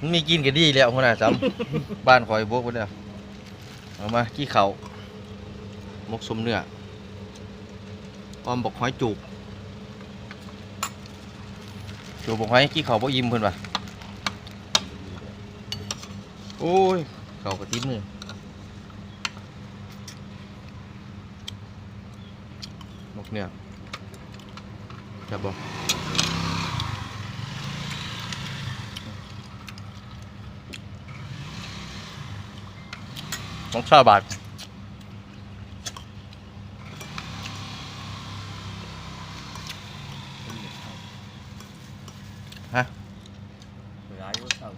มันมีกินก็ดีแล้วคนน่ะจำ บ้านคอยบวกไปแล้วเอามากี้เขามกสมเนื้อออมบอกหอยจูบจูบบอกหอยกี้เขาบ่ยิ้มเพิ่นว่ะโอ้ย เขากระติบมือมกเนื้อจับบ่ ของชาวบาทฮะร้ายก็เท่า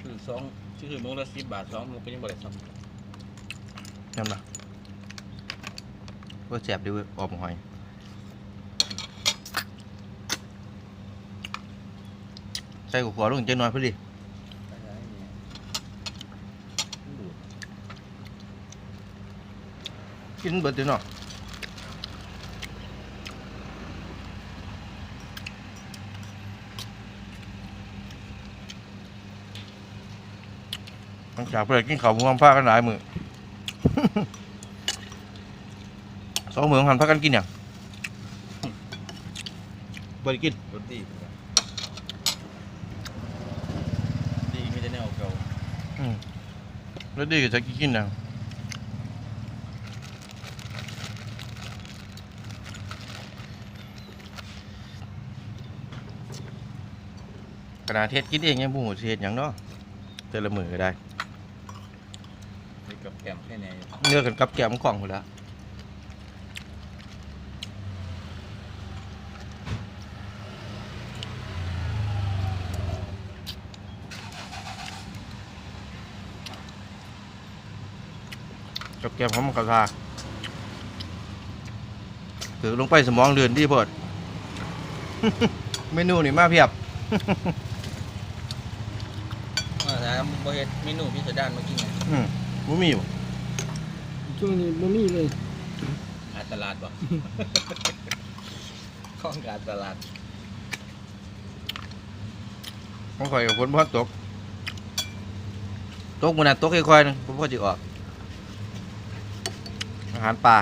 คือสองคือโมงละสิบบาทสองโมงก็ยังบริษัทนั่นปะว่าแสบดีเว้ยออกหอยใส่หัวลงจังน้อยพอดี กินเบิดเดี๋ยวเนาะหลังจากเพื่อนกินข้าวหมูความผ้ากันหลายมือ สองมือของหันพักกันกินอย่างบริกินรถดีดีไม่ได้แนวเก่าอืมแล้วดีก็จะกินอย่าง ขนาดเทศกินเองยังบุ้งเทศอย่างเนาะแต่ละมือก็ได้มีกับแกมแค่ไหนเนื้อกันกับแกมของหมดแล้วกับแกมของมันกระทาถือลงไปสมองเดือนดีเพิด เมนูนี่มาเพียบว่าแต่บริษัทเมนูพิสดารมากินไงอืมบ่มีบ่ช่วงนี้บ่มีเลยหาตลาดบ่ ข้องการตลาดของข่อยกับฝนบ่ตก ตกมื้อนั้นตกค่อยๆหนึงผมก็สิออก อาหารป่า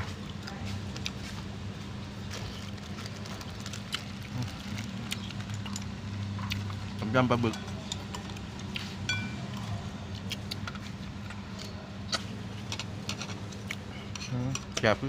ต้มยำปลาบึก อืมแซ่บคื